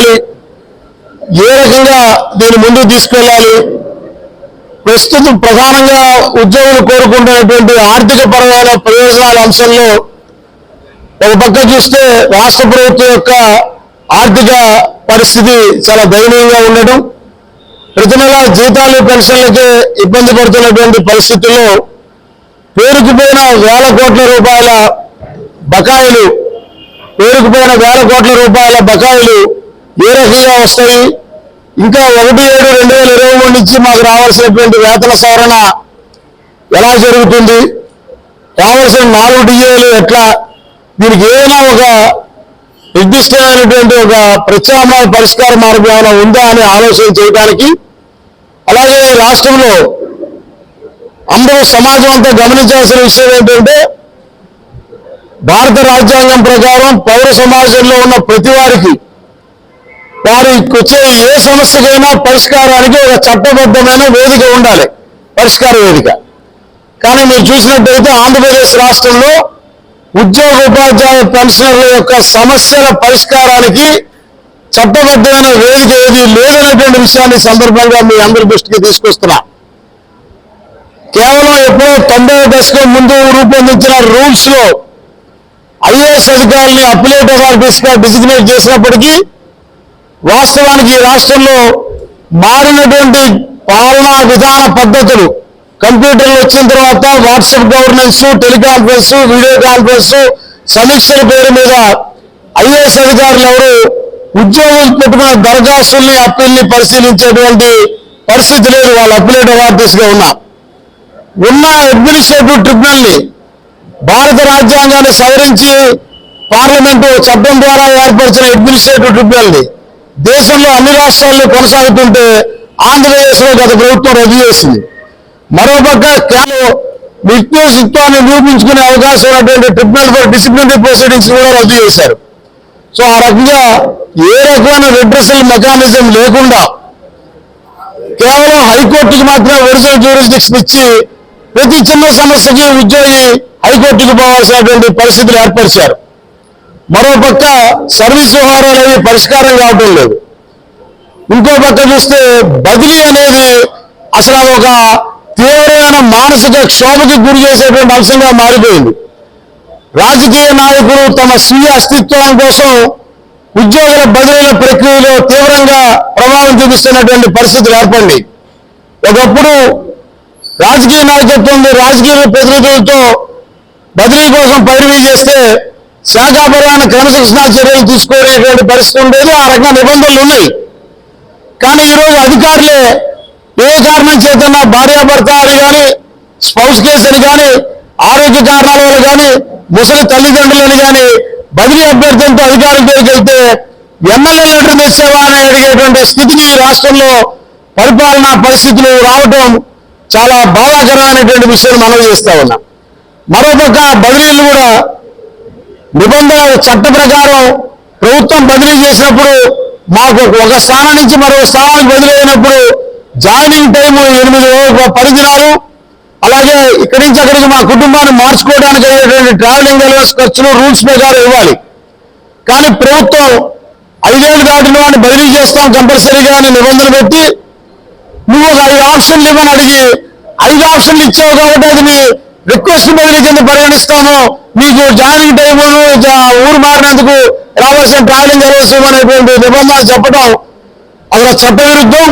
చేయాలి ఏ రకంగా దీన్ని ముందుకు తీసుకెళ్ళాలి? ప్రస్తుతం ప్రధానంగా ఉద్యోగులు కోరుకుంటున్నటువంటి ఆర్థిక పరమైన ప్రయోజనాల అంశంలో ఒక పక్క చూస్తే రాష్ట్ర ప్రభుత్వం యొక్క ఆర్థిక పరిస్థితి చాలా దయనీయంగా ఉండటం ప్రతి నెల జీతాలు పెన్షన్లకే ఇబ్బంది పడుతున్నటువంటి పరిస్థితుల్లో పేరుకుపోయిన వేల కోట్ల రూపాయల బకాయిలు పేరుకుపోయిన వేల కోట్ల రూపాయల బకాయిలు ఏ రకంగా వస్తాయి. ఇంకా ఒకటి ఏడు రెండు వేల ఇరవై మూడు నుంచి మాకు రావాల్సినటువంటి వేతన సవరణ ఎలా జరుగుతుంది? రావాల్సిన నాలుగు డిఏలు ఎట్లా? దీనికి ఏదైనా ఒక నిర్దిష్టమైనటువంటి ఒక ప్రత్యామ్నాయ పరిష్కార మార్గం ఏమైనా ఉందా అని ఆలోచన చేయడానికి? అలాగే ఈ రాష్ట్రంలో అందరూ సమాజం అంతా గమనించాల్సిన విషయం ఏంటంటే భారత రాజ్యాంగం ప్రకారం పౌర సమాజంలో ఉన్న ప్రతి వారికి వారికి వచ్చే ఏ సమస్యకైనా పరిష్కారానికి ఒక చట్టబద్ధమైన వేదిక ఉండాలి. పరిష్కార వేదిక. కానీ మీరు చూసినట్టయితే ఆంధ్రప్రదేశ్ రాష్ట్రంలో ఉద్యోగ ఉపాధ్యాయ పెన్షనర్ల యొక్క సమస్యల పరిష్కారానికి చట్టబద్ధమైన వేదిక ఏది లేదనేటువంటి విషయాన్ని సందర్భంగా మీ అందరి దృష్టికి తీసుకొస్తున్నా. కేవలం ఎప్పుడో తొంభై దశకు ముందు రూపొందించిన రూల్స్లో ఐఏఎస్ అధికారుల్ని అప్లేట్ అథారిటీస్గా డిసిగ్నేట్ చేసినప్పటికీ వాస్తవానికి ఈ రాష్ట్రంలో మారినటువంటి పాలనా విధాన పద్ధతులు కంప్యూటర్లు వచ్చిన తర్వాత WhatsApp governance teleconference video conference సమీక్షల పేరు మీద ఐఏఎస్ అధికారులు ఎవరు ఉద్యోగులు పెట్టుకున్న దరఖాస్తుల్ని అప్పీల్ని పరిశీలించేటువంటి పరిస్థితి లేదు. వాళ్ళు అప్పీలేట్ అథారిటీస్గా ఉన్నా. ఉన్న అడ్మినిస్ట్రేటివ్ ట్రిబ్యునల్ని భారత రాజ్యాంగాన్ని సవరించి పార్లమెంటు చట్టం ద్వారా ఏర్పరిచిన అడ్మినిస్ట్రేటివ్ ట్రిబ్యునల్ని దేశంలో అన్ని రాష్ట్రాల్లో కొనసాగుతుంటే ఆంధ్రప్రదేశ్లో గత ప్రభుత్వం రద్దు చేసింది. మరోపక్క కేవలం నిర్దేశిత్వాన్ని నిరూపించుకునే అవకాశం ఉన్నటువంటి ట్రిబ్యునల్ ఫర్ డిసిప్లినరీ ప్రొసీడింగ్స్ కూడా రద్దు చేశారు. సో ఆ రకంగా ఏ రకమైన రిడ్రసల్ మెకానిజం లేకుండా కేవలం హైకోర్టుకి మాత్రమే ఒరిజినల్ జ్యూరిస్డిక్షన్ ఇచ్చి ప్రతి చిన్న సమస్యకి ఉద్యోగి హైకోర్టుకి పోవాల్సినటువంటి పరిస్థితులు ఏర్పరిచారు. మరోపక్క సర్వీస్ వ్యవహారాలు అనేవి పరిష్కారం కావటం లేదు. ఇంకో పక్క చూస్తే బదిలీ అనేది అసలు అది ఒక తీవ్రమైన మానసిక క్షోభకి గురి చేసేటువంటి అంశంగా మారిపోయింది. రాజకీయ నాయకులు తమ స్వీయ అస్తిత్వం కోసం ఉద్యోగుల బదిలీల ప్రక్రియలో తీవ్రంగా ప్రభావం చూపిస్తున్నటువంటి పరిస్థితులు ఏర్పడింది ఒకప్పుడు రాజకీయ నాయకత్వం రాజకీయ ప్రతినిధులతో బదిలీ కోసం పైరువీ చేస్తే శాఖాపరమైన క్రమశిక్షణా చర్యలు తీసుకోలేటువంటి పరిస్థితి ఉండేది. ఆ రకంగా నిబంధనలు ఉన్నాయి. కానీ ఈరోజు అధికారులే ఏ కారణం చేతన్నా భార్యాభర్త అని కానీ స్పౌస్ కేసు అని కానీ ఆరోగ్య కారణాల వల్ల కానీ ముసలి తల్లిదండ్రులని కానీ బదిలీ అభ్యర్థులతో అధికారుల దగ్గరికి వెళ్తే ఎమ్మెల్యే లెటర్ తెచ్చావా అని అడిగేటువంటి స్థితికి ఈ రాష్ట్రంలో పరిపాలనా పరిస్థితులు రావటం చాలా బాధాకరమైనటువంటి విషయం మనం చేస్తా ఉన్నాం. మరోపక్క బదిలీలు కూడా నిబంధన చట్ట ప్రకారం ప్రభుత్వం బదిలీ చేసినప్పుడు మాకు ఒక స్థానం నుంచి మరో స్థానానికి బదిలీ అయినప్పుడు జాయినింగ్ టైం ఎనిమిది రో- పది దినాలు అలాగే ఇక్కడి నుంచి అక్కడికి మా కుటుంబాన్ని మార్చుకోవడానికి అయ్యేటువంటి ట్రావెలింగ్ అలవెన్స్ ఖర్చులు రూల్స్ ప్రకారం ఇవ్వాలి. కానీ ప్రభుత్వం ఐదేళ్ళు దాటిన వాడిని బదిలీ చేస్తాం కంపల్సరీగా అని నిబంధన పెట్టి నువ్వు ఒక ఐదు ఆప్షన్లు ఇవ్వని అడిగి ఐదు ఆప్షన్లు ఇచ్చావు కాబట్టి అది మీ రిక్వెస్ట్ బదిలీ కింద పరిగణిస్తాము మీకు జాయినింగ్ టైము ఊరు మారినందుకు రావాల్సిన ట్రావెలింగ్ అలవెన్స్ అనేటువంటి నిబంధన చెప్పడం. అసలు చట్టవిరుద్ధం